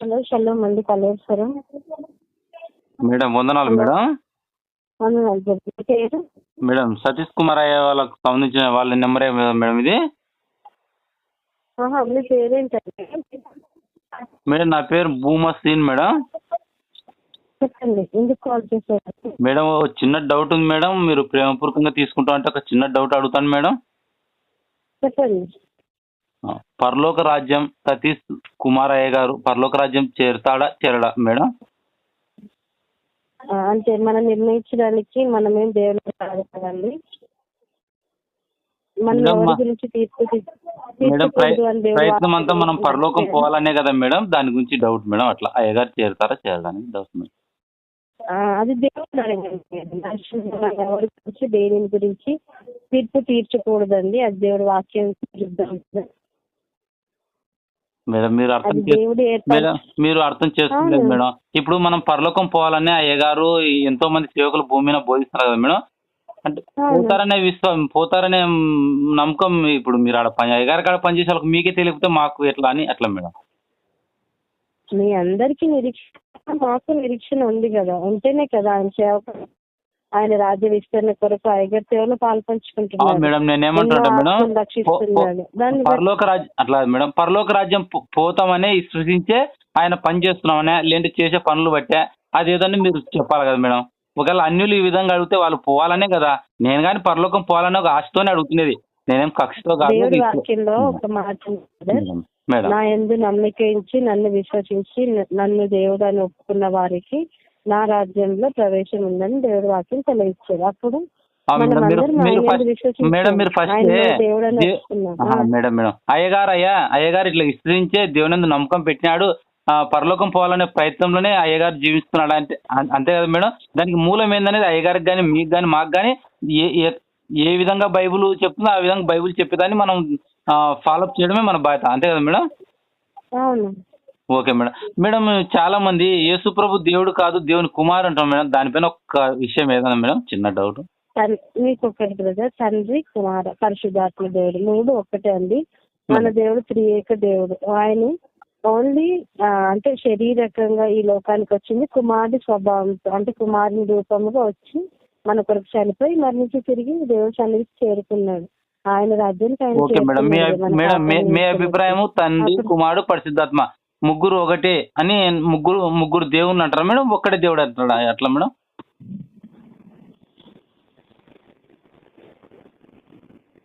Hello షలో మంది Kaleshwaram madam వందనాలు మేడం. వందనాలు సార్ మీ పేరు? మేడం సతీష్ కుమార్ అయ్య వాళ్ళకి సంబంధించిన వాళ్ళ నెంబరే మేడం ఇది? ఆహా, మీ పేరేంటండి? మేడం నా పేరు భూమా సీన్ మేడం. చెప్పండి ఎందుకు కాల్ చేశారు? మేడం ఓ చిన్న డౌట్ ఉంది మేడం మీరు ప్రేమపూర్వకంగా తీసుకుంటాం అంటే ఒక చిన్న డౌట్ అడుగుతాను మేడం. చెప్పండి. పరలోక రాజ్యం సతీష్ కుమార్ అయ్య గారు పరలోక రాజ్యం చేరుతాడా చేరడా మేడం? అంటే మనం నిర్ణయించడానికి మనమేం దేవుడు కాదు కదండి ప్రయత్నం అంతా మనం పరలోకం. పోవాలనే కదా మేడం? దాని గురించి డౌట్ మేడం అట్లా. అయ్యగారు చేరుతారా చేరడానికి డౌట్ మేడం? అది దేవుడు ఎవరి గురించి దేని గురించి తీర్పు తీర్చకూడదండి. అది దేవుడు వాక్యం. మేడం మీరు అర్థం మేడం మీరు అర్థం చేసుకోలేదు. మేడం ఇప్పుడు మనం పరలోకం పోవాలని అయ్యగారు ఎంతో మంది సేవకులు భూమి మీద బోధిస్తారు కదా మేడం అంటే. పోతారనే విశ్వం పోతారనే నమ్మకం ఇప్పుడు మీరు ఆడ పని అయ్యగారి కాడ పనిచేసే వాళ్ళకి మీకే తెలియకపోతే మాకు ఎట్లా అని అట్లా మేడం మీ అందరికీ నిరీక్షణ మాకు నిరీక్షణ ఉంది కదా ఉంటేనే కదా ఆయన సేవ ఆయన రాజ్య విస్తరణ కొరకు ఆ, పాల్పంచుకుంటున్నాడు మేడం మేడం రక్షిస్తున్నాడు దాన్ని పరలోక రాజ్యం అట్లా మేడం పరలోక రాజ్యం పో- పోతామనే సృష్టించే ఆయన పని చేస్తున్నామనే లేదంటే చేసే పనులు బట్టే అది ఏదని మీరు చెప్పాలి కదా మేడం. ఒకవేళ అన్యులు ఈ విధంగా అడిగితే వాళ్ళు పోవాలనే కదా. నేను కానీ పరలోకం పోవాలనే ఒక ఆశతోనే అడుగుతున్నది. నేనేం కక్షతో వాక్యంలో ఒక మాట నా ఎందు నమ్మిక ఇచ్చి నన్ను విశ్వసించి నన్ను దేవుడు అని ఒప్పుకున్న వారికి నా రాజ్యంలో ప్రవేశం ఉందని దేవుడి వాక్యం తెలియచ్చాడు అప్పుడు మేడం మీరు ఫస్ట్. మేడం. మేడం అయ్యగారు అయ్యా అయ్యగారు ఇట్లా విస్తరించే దేవుని నమ్మకం పెట్టినాడు. పరలోకం పోవాలనే ప్రయత్నంలోనే అయ్యగారు జీవిస్తున్నాడు అంటే అంతే కదా మేడం? దానికి మూలం ఏందనేది అయ్యగారికి కానీ మీకు కానీ మాకు కానీ ఏ ఏ- విధంగా బైబిల్ చెప్తుందో ఆ విధంగా బైబిల్ చెప్పేదాన్ని మనం ఫాలోఅప్ చేయడమే మన బాధ్యత. అంతే కదా మేడం? Okay madam. మేడం చాలా మంది యేసు ప్రభు దేవుడు కాదు దేవుని కుమారు అంటాం మేడం. దానిపైన ఒక విషయం ఏదన్నా మేడం? చిన్న డౌట్ మీకు ఒకటి బ్రదర్ తండ్రి కుమార పరిశుద్ధాత్మ దేవుడు. మూడు ఒక్కటే అండి. మన దేవుడు త్రియేక దేవుడు. ఆయన ఓన్లీ అంటే శరీరకంగా ఈ లోకానికి వచ్చింది. కుమారుడి స్వభావంతో అంటే కుమారుని రూపంగా వచ్చి మన కొరకు చనిపోయి మరణించి తిరిగి దేవుడు సన్నిధికి చేరుకున్నాడు. ఆయన రాజ్యానికి ఆయన మేడం. మీ అభిప్రాయము తండ్రి కుమారుడు పరిశుద్ధాత్మ. ముగ్గురు ఒకటే అని ముగ్గురు ముగ్గురు దేవుళ్ళు అంటారా మేడం? ఒక్కటే దేవుడు అంటారా అట్లా మేడం?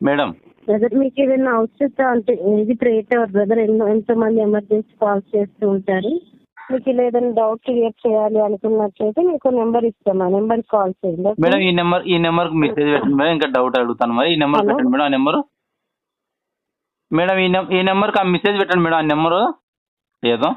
మేడం. బ్రదర్ మీకు ఏదైనా అవసరత అంటే ఇది ప్రేట్ బ్రదర్. ఎన్నో ఎంతో మంది ఎమర్జెన్సీ కాల్స్ చేస్తూ ఉంటారు. మీకు ఇలా ఏదైనా డౌట్ క్లియర్ చేయాలి అనుకున్నట్లయితే మీకు నెంబర్ ఇస్తాం. ఆ నెంబర్ కాల్ చేయండి? మేడం ఈ నెంబర్ ఈ నెంబర్కి మెసేజ్ పెట్టండి మేడం. ఇంకా డౌట్ అడుగుతాను మరి. ఈ నెంబర్? పెట్టండి మేడం ఆ నెంబరు మేడం ఈ నెం ఈ నెంబర్కి ఆ మెసేజ్ పెట్టండి మేడం ఆ నెంబరు ఏదో